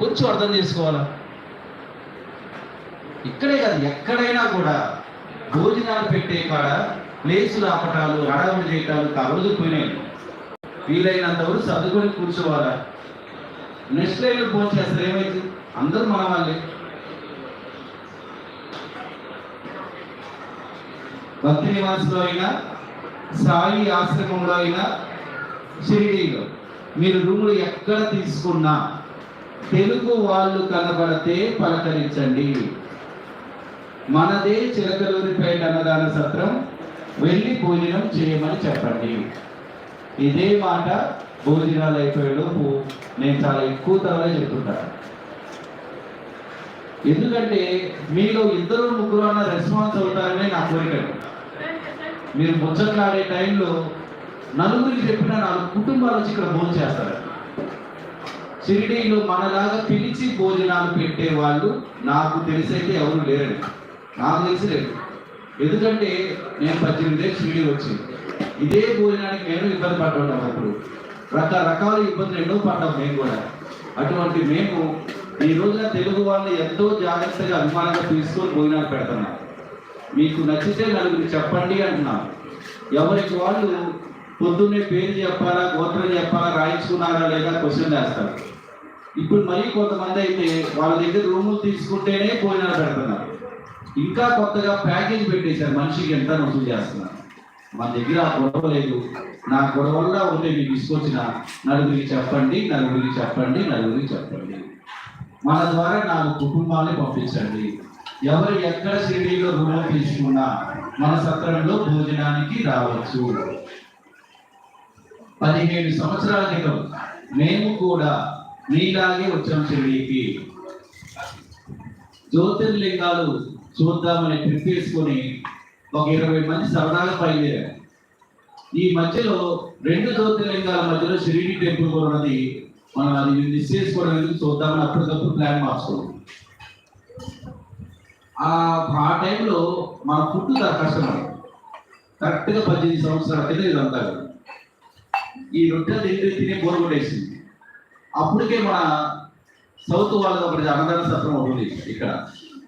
కొంచెం అర్థం చేసుకోవాలా? ఇక్కడే కాదు ఎక్కడైనా కూడా భోజనాలు పెట్టే కాడ ప్లేసులు ఆపటాలు అడగలు చేయటాలు కవలు పోయినాయి. వీలైనంత వరకు సర్దుకొని కూర్చోవాలా? నెక్స్ట్ లైన్లో ఫోన్ చేస్తారు ఏమైంది? అందరూ మన వాళ్ళే భక్తి నివాసంలో అయినా సాయి ఆశ్రమంలో అయినా షిరిడీలో. మీరు రూములు ఎక్కడ తీసుకున్నా తెలుగు వాళ్ళు కనబడితే పలకరించండి. మనదే చిలకలూరిపేట అన్నదాన సత్రం వెళ్ళి భోజనం చేయమని చెప్పండి. ఇదే మాట భోజనాలు అయిపోయేలోపు నేను చాలా ఎక్కువ తరలే చెప్తుంటాను ఎందుకంటే మీలో ఇద్దరు ముగ్గురు అన్న రెస్పాన్స్ అవుతారనే నా కోరిక. మీరు ముచ్చట్లాడే టైంలో నలుగురికి చెప్పిన నాలుగు కుటుంబాలు వచ్చి ఇక్కడ భోజనం చేస్తారు. షిరిడీలో మనలాగా పిలిచి భోజనాలు పెట్టే వాళ్ళు నాకు తెలిసైతే ఎవరు లేరండి. నాకు తెలిసి లేదు ఎందుకంటే నేను పద్దెనిమిదే షిరిడీ వచ్చింది ఇదే భోజనానికి నేను ఇబ్బంది పడ్డాను అప్పుడు. రకరకాల ఇబ్బందులు ఎన్నో పడ్డాం మేము కూడా. అటువంటి మేము ఈ రోజున తెలుగు వాళ్ళు ఎంతో జాగ్రత్తగా అభిమానంగా తీసుకొని భోజనాలు పెడుతున్నాం. మీకు నచ్చితే నలుగురు చెప్పండి అంటున్నాం. ఎవరికి వాళ్ళు పొద్దున్నే పేరు చెప్పాలా గోత్రం చెప్పాలా రాయించుకున్నారా లేదా క్వశ్చన్ వేస్తారు ఇప్పుడు మరీ కొంతమంది అయితే వాళ్ళ దగ్గర రూములు తీసుకుంటేనే భోజనాలు పెడుతున్నారు. ఇంకా కొత్తగా ప్యాకేజ్ పెట్టేశారు మనిషికి ఎంత వసూలు చేస్తున్నారు. మన దగ్గర ఆ గొడవ లేదు. నా గొడవల్లో ఉంటే మీకు తీసుకొచ్చిన నలుగురికి చెప్పండి నలుగురికి చెప్పండి నలుగురికి చెప్పండి. మన ద్వారా నాలుగు కుటుంబాన్ని పంపించండి. ఎవరు ఎక్కడ షిరిడీలో రుణం తీసుకున్నా మన సత్రంలో భోజనానికి రావచ్చు. పదిహేడు సంవత్సరాల క్రితం మేము కూడా నీలాగే వచ్చాం షిరిడీకి జ్యోతిర్లింగాలు చూద్దామని ట్రిప్ వేసుకొని ఒక ఇరవై మంది సరదాగా బయలుదేరారు. ఈ మధ్యలో రెండు జ్యోతిర్లింగాల మధ్యలో షిరిడి టెంపుల్ కూడా ఉన్నది. మనం అది మిస్ చేసుకోవడం చూద్దామని అప్పటికప్పుడు ప్లాన్ మార్చుకోండి ఆ టైంలో మన ఫుడ్ కష్టం కరెక్ట్గా పద్దెనిమిది సంవత్సరాల కింద ఇదంతా. ఈ రొట్టెలు తింటే తినే బోర్ కొట్టేసింది. అప్పటికే మన సౌత్ వాళ్ళతో ఒకటి అన్నదాన సత్రం ఉంటుంది ఇక్కడ.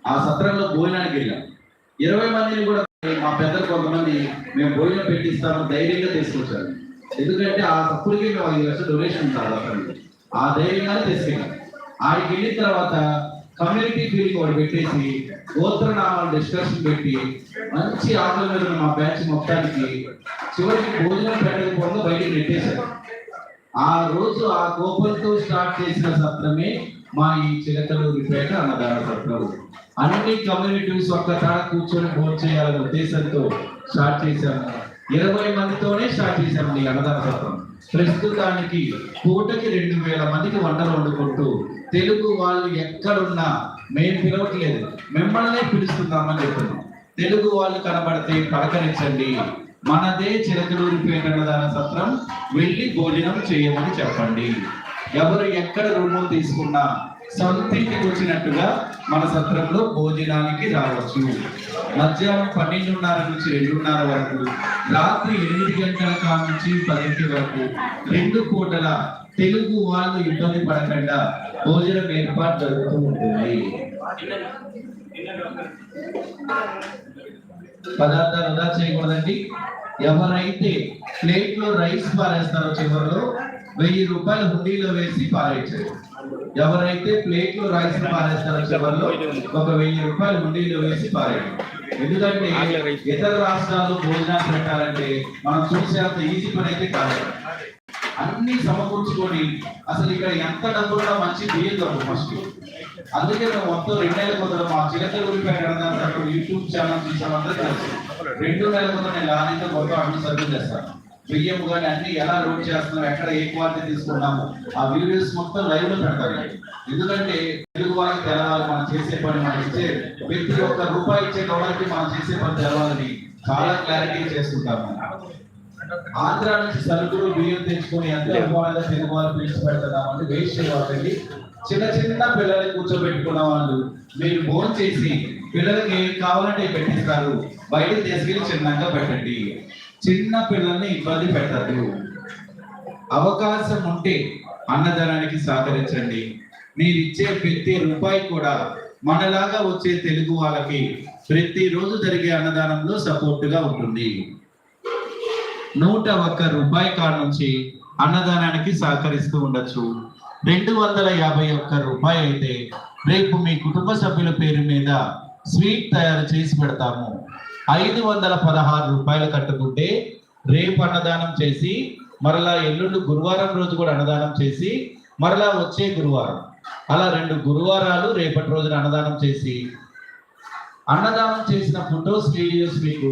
ఆ సత్రంలో భోజనానికి వెళ్ళాం. ఇరవై మందిని కూడా మా పెద్దలు కొంతమంది మేము భోజనం పెట్టిస్తాము ధైర్యంగా తీసుకొచ్చారు. ఎందుకంటే ఆ అప్పటికే మేము ఐదు లక్షలు డొనేషన్ ఉంటారు ఆ ధైర్యంగానే తీసుకెళ్ళాం. ఆడికి వెళ్ళిన తర్వాత కమ్యూనిటీ ఫీలింగ్ ఒకటి పెట్టేసి గోత్రనామాలు డిస్కషన్ పెట్టి మంచి ఆటలు మీద మా బ్యాచ్ మొత్తానికి చివరికి భోజనం పెట్టకపోతే బయటికి నెట్టేశారు. ఆ రోజు ఆ కోపంతో స్టార్ట్ చేసిన సత్రమే మా ఈ చిలకలూరిపేట అన్నదాన సత్రం. అన్ని కమ్యూనిటీస్ ఒక్క తాడ కూర్చొని భోజనం చేయాలనే ఉద్దేశంతో స్టార్ట్ చేశాము ఇరవై మందితోనే స్టార్ట్ చేశాము ఈ అన్నదాన సత్రం. ప్రస్తుతానికి పూటకి రెండు వేల మందికి వంటలు వండుకుంటూ తెలుగు వాళ్ళు ఎక్కడున్నా మేము పిలవట్లేదు. మిమ్మల్నే పిలుస్తున్నామని చెప్తున్నాం. తెలుగు వాళ్ళు కనబడితే పలకరించండి. మనదే చిలకలూరిపేట అన్నదాన సత్రం వెళ్ళి భోజనం చేయమని చెప్పండి. ఎవరు ఎక్కడ రూము తీసుకున్నా సొంతింటికి వచ్చినట్టుగా మన సత్రంలో భోజనానికి రావచ్చు. మధ్యాహ్నం పన్నెండున్నర నుంచి రెండున్నర వరకు రాత్రి ఎనిమిది గంటల కాడ నుంచి పదింటి వరకు రెండు పూటల తెలుగు వాళ్ళు ఇబ్బంది పడకుండా భోజనం ఏర్పాటు జరుగుతూ ఉంటుంది. పదార్థాలు వృధా చేయకూడదండి. ఎవరైతే ప్లేట్లో రైస్ పారేస్తారో చివరిలో వెయ్యి రూపాయలు హుండీలో వేసి పారేయచ్చు. ఎవరైతే ప్లేట్లో రైస్ పారేస్తారో చివరిలో ఒక వెయ్యి రూపాయలు హుండీలో వేసి పారేయచ్చు. ఎందుకంటే ఇతర రాష్ట్రాల్లో భోజనాలు పెట్టాలంటే మనం చూసే అంత ఈజీ పని అయితే కాదు. అన్ని సమకూర్చుకొని అసలు ఇక్కడ ఎంత డబ్బు కూడా మంచి బియ్యం ఫస్ట్ అందుకే మేము మొత్తం రెండు నెలల కొందరు మా చిరత ఊరిపేట అన్నదాన యూట్యూబ్ ఛానల్ చూసామంతా తెలుసు. రెండు నెలల కొందరు నేను లారీతో మొత్తం అన్ని సర్వీస్ చేస్తాను. బియ్యం కానీ అన్ని ఎలా లోడ్ చేస్తున్నాం ఎక్కడ ఏ క్వాలిటీ తీసుకున్నాము ఆ వీడియోస్ మొత్తం లైవ్లో పెడతారు. ఎందుకంటే తెలుగు వాళ్ళకి తెలవాలి మనం చేసే పని మనం ఇచ్చే ప్రతి ఒక్క రూపాయి ఇచ్చే వాళ్ళకి మనం చేసే పని తెలవాలని చాలా క్లారిటీ చేస్తుంటాము. ఆంధ్ర నుంచి సరుకులు బియ్యం తెచ్చుకొని ఎంత తెలుగు వాళ్ళు పిలిచి పెడతాం అంటే వేస్ట్ చేయవాలండి చిన్న చిన్న పిల్లల్ని కూర్చోబెట్టుకున్న వాళ్ళు మీరు ఫోన్ చేసి పిల్లలకి ఏం కావాలంటే పెట్టిస్తారు? బయటకు తీసుకెళ్ళి చిన్నగా పెట్టండి. చిన్న పిల్లల్ని ఇబ్బంది పెట్టద్దు. అవకాశం ఉంటే అన్నదానానికి సహకరించండి. మీరిచ్చే ప్రతి రూపాయి కూడా మనలాగా వచ్చే తెలుగు వాళ్ళకి ప్రతిరోజు జరిగే అన్నదానంలో సపోర్టుగా ఉంటుంది. నూట ఒక్క రూపాయి కాడ నుంచి అన్నదానానికి సహకరిస్తూ ఉండొచ్చు. రెండు వందల యాభై ఒక్క రూపాయి అయితే రేపు మీ కుటుంబ సభ్యుల పేరు మీద స్వీట్ తయారు చేసి పెడతాము. ఐదు వందల పదహారు రూపాయలు కట్టుకుంటే రేపు అన్నదానం చేసి మరలా ఎల్లుండి గురువారం రోజు కూడా అన్నదానం చేసి మరలా వచ్చే గురువారం. అలా రెండు గురువారాలు రేపటి రోజున అన్నదానం చేసి అన్నదానం చేసిన ఫొటోస్ వీడియోస్ మీకు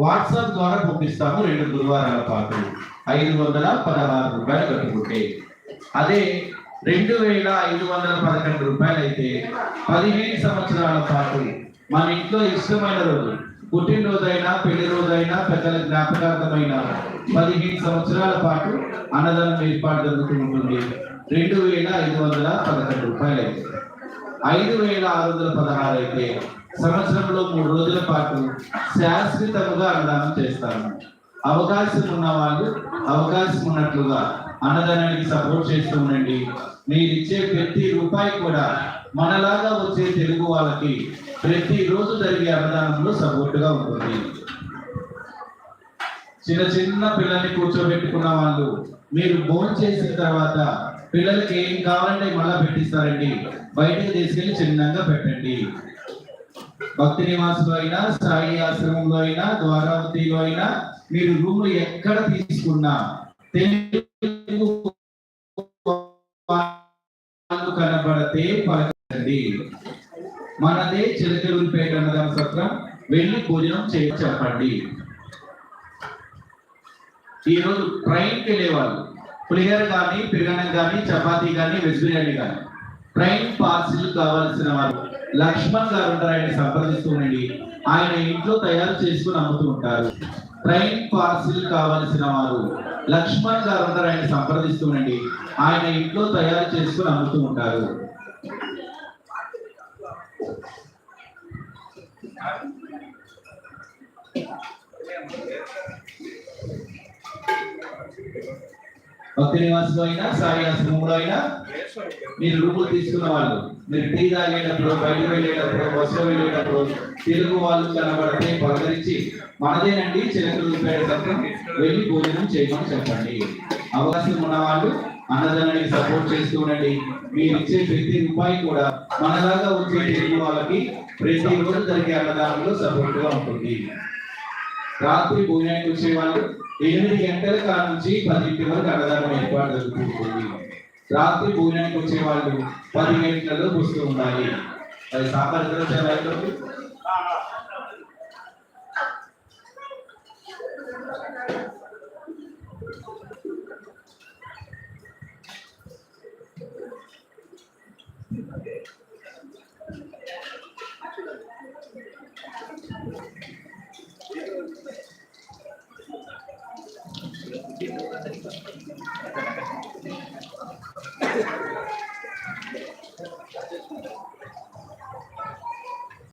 వాట్సాప్ ద్వారా పంపిస్తాము. రెండు గురువారాల పాటు ఐదు వందల పదహారు రూపాయలు కట్టుకుంటే. అదే రెండు వేల ఐదు వందల పదకొండు రూపాయలు అయితే పదిహేను సంవత్సరాల పాటు మన ఇంట్లో ఇష్టమైన రోజు పుట్టినరోజైనా పెళ్ళి రోజైనా పెద్దల జ్ఞాపకార్థమైన పదిహేను సంవత్సరాల పాటు అన్నదానం ఏర్పాటు జరుగుతూ ఉంటుంది. రెండు వేల ఐదు వందల పదకొండు రూపాయలు అయితే ఐదు వేల ఆరు వందల పదహారు అయితే సంవత్సరంలో మూడు రోజుల పాటు శాశ్వతముగా అన్నదానం చేస్తాను అవకాశం ఉన్న వాళ్ళు అవకాశం ఉన్నట్లుగా అన్నదానానికి సపోర్ట్ చేస్తూ ఉండండి. మీరు ఇచ్చే ప్రతి రూపాయి కూడా మనలాగా వచ్చే తెలుగు వాళ్ళకి ప్రతి రోజు జరిగే అన్నదానంలో సపోర్ట్గా ఉంటుంది. చిన్న చిన్న పిల్లల్ని కూర్చోబెట్టుకున్న వాళ్ళు మీరు భోజనం చేసిన తర్వాత పిల్లలకి ఏం కావాలంటే మళ్ళా పెట్టిస్తారండి. బయటకు తీసుకెళ్ళి చిన్నగా పెట్టండి. భక్తి నివాసంలో అయినా సాయి ఆశ్రమంలో అయినా ద్వారావతిలో అయినా మీరు రూమ్ ఎక్కడ తీసుకున్నా తెలుగు కనబడితే పలకండి. మనదే చిలకలూరిపేట అన్నదాన సత్రం. వెళ్ళి భోజనం చేయ చెప్పండి. ఈరోజు ట్రైన్కి వెళ్ళేవాళ్ళు. పులిహోర కానీ పెరుగన్నం కానీ చపాతీ కానీ వెజ్ బిర్యానీ కానీ ట్రైన్ పార్సిల్ కావాల్సిన వారు లక్ష్మణ్ గారు ఉంటారు ఆయన సంప్రదిస్తూ ఉండండి. ఆయన ఇంట్లో తయారు చేసుకుని అమ్ముతూ ఉంటారు. ట్రైన్ పార్సిల్ కావలసిన వారు లక్ష్మణ్ గారు ఉంటారు ఆయన సంప్రదిస్తూ ఉండండి. ఆయన ఇంట్లో తయారు చేసుకుని అమ్ముతూ ఉంటారు. భక్తి నివాసంలో అయినా సాయి ఆశ్రమంలో అయినా మీరు రూపులు తీసుకున్న వాళ్ళు. మీరు టీ తాగేటప్పుడు బయట వెళ్ళేటప్పుడు బస్సులో వెళ్ళేటప్పుడు తెలుగు వాళ్ళు కనబడితే పలకరించి మనదేనండి చిలకలు సత్రం వెళ్ళి భోజనం చేయమని చెప్పండి. అవకాశం ఉన్నవాళ్ళు అన్నదానానికి సపోర్ట్ చేస్తూ ఉండండి. మీరు ఇచ్చే ప్రతి రూపాయి కూడా మనలాగా వచ్చే తెలుగు వాళ్ళకి ప్రతి రోజు జరిగే అన్నదానంలో సపోర్ట్గా ఉంటుంది. రాత్రి భోజనానికి వచ్చే వాళ్ళు ఎనిమిది గంటల కాడ నుంచి పదింటి వరకు అన్నదానం ఏర్పాటు జరుగుతుంది. రాత్రి భోజనానికి వచ్చే వాళ్ళు పది గంటలలో వస్తూ ఉండాలి. అది సాంబార్